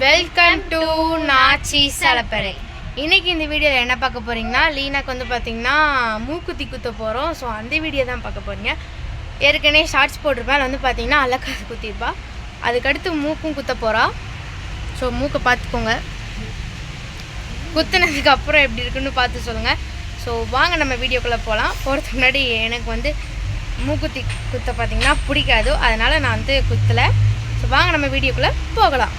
Welcome to Nachi சலப்பறை இன்னைக்கு இந்த வீடியோவில் என்ன பார்க்க போறீங்கன்னா லீனாக்கு வந்து பார்த்தீங்கன்னா மூக்குத்தி குத்த போகிறோம் ஸோ அந்த வீடியோ தான் பார்க்க போறீங்க. ஏற்கனவே ஷார்ட்ஸ் போட்டிருப்பேன் அதில் வந்து பார்த்தீங்கன்னா அலக்காது குத்திருப்பா. அதுக்கடுத்து மூக்கும் குத்த போகிறா ஸோ மூக்கை பார்த்துக்கோங்க. குத்துனதுக்கு அப்புறம் எப்படி இருக்குன்னு பார்த்து சொல்லுங்கள் ஸோ வாங்க நம்ம வீடியோக்குள்ளே போகலாம் போகிறதுக்கு முன்னாடி எனக்கு வந்து மூக்குத்தி குத்த பார்த்தீங்கன்னா பிடிக்காது. அதனால் நான் வந்து குத்தலை. ஸோ வாங்க நம்ம வீடியோக்குள்ளே போகலாம்.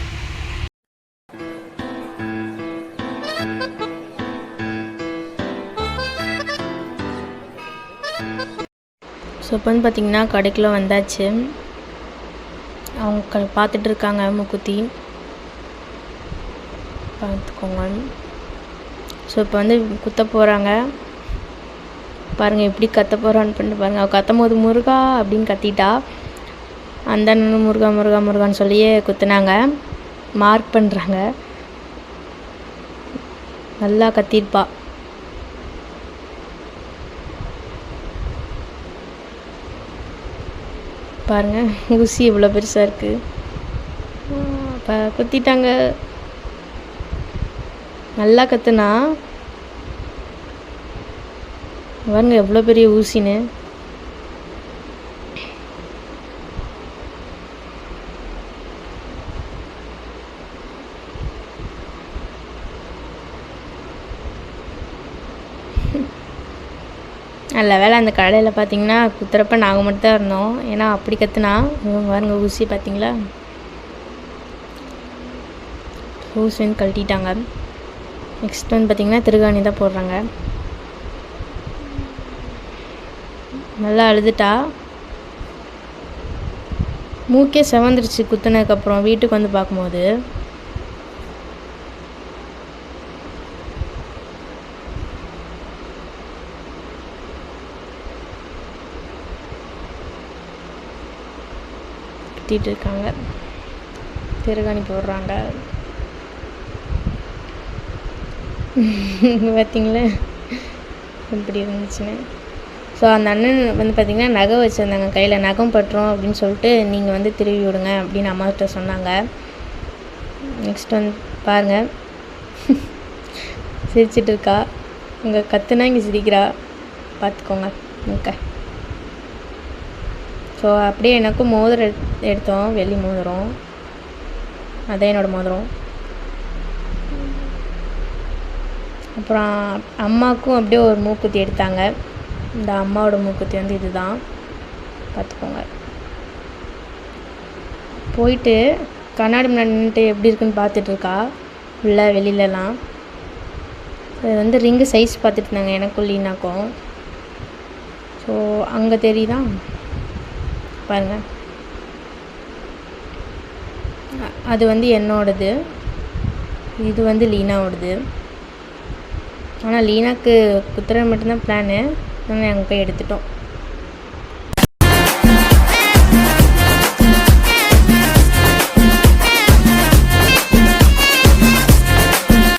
ஸோ இப்போ வந்து பார்த்திங்கன்னா கடைக்குள்ளே வந்தாச்சு. அவங்க பார்த்துட்டு இருக்காங்க மூக்குத்தி. பார்த்துக்கோங்க ஸோ இப்போ வந்து குத்த போகிறாங்க பாருங்கள் எப்படி கத்த போகிறான்னு பண்ணிட்டு பாருங்கள் அவள் கத்தும் போது முருகா அப்படின்னு கத்திட்டா. அந்த அண்ணனும் முருகா முருகா முருகான்னு சொல்லியே குத்துனாங்க. மார்க் பண்ணுறாங்க நல்லா கத்திருப்பா. பாருங்க ஊசி இவ்வளோ பெருசாக இருக்குது இப்போ குத்திட்டாங்க. நல்லா கத்துனா. பாருங்க எவ்வளோ பெரிய ஊசின்னு. நல்ல வேலை அந்த கடையில் பார்த்தீங்கன்னா குத்துறப்ப நாங்கள் மட்டும் தான் இருந்தோம். ஏன்னா அப்படி கத்துனா இவங்க பாருங்க ஊசி பார்த்தீங்களா ஊசின்னு கழட்டிட்டாங்க. நெக்ஸ்ட் வந்து பார்த்திங்கன்னா திருகாணி தான் போடுறாங்க. நல்லா அழுதுட்டா. மூக்கே செவந்துருச்சு குத்துனதுக்கப்புறம் வீட்டுக்கு வந்து பார்க்கும்போது. சுற்றிட்டு இருக்காங்க திருகாணி போடுறாங்க பார்த்தீங்களா இப்படி இருந்துச்சுன்னு. ஸோ அந்த அண்ணன் வந்து பார்த்திங்கன்னா நகை வச்சுருந்தாங்க கையில். நகம் பட்டுரும் அப்படின்னு சொல்லிட்டு நீங்கள் வந்து திருவி விடுங்க அப்படின்னு அம்மாக்கிட்ட சொன்னாங்க. நெக்ஸ்ட் வந்து பாருங்கள் சிரிச்சிட்டு இருக்கா. உங்கள் கத்துனா இங்கே சிரிக்கிறா. பார்த்துக்கோங்க ஓகே ஸோ அப்படியே எனக்கும் மோதிரம் எடு எடுத்தோம். வெள்ளி மோதிரம். அதான் என்னோடய மோதிரம். அப்புறம் அம்மாவுக்கும் அப்படியே ஒரு மூக்குத்தி எடுத்தாங்க. இந்த அம்மாவோட மூக்குத்தி வந்து இதுதான். பார்த்துக்கோங்க. போயிட்டு கண்ணாடி முன்னாடி நின்றுட்டு எப்படி இருக்குன்னு பார்த்துட்டு இருக்கா? உள்ள வெளியிலலாம். இது வந்து ரிங்கு சைஸ் பார்த்துட்டு இருந்தாங்க எனக்கும் லீனாக்கும். ஸோ அங்கே தெரியுதா? பாருங்க. அது வந்து என்னோடது. இது வந்து லீனாவோடது. ஆனால் லீனாக்கு குத்துறது மட்டும்தான் பிளானு ஆனால் நாங்கள் போய் எடுத்துட்டோம்.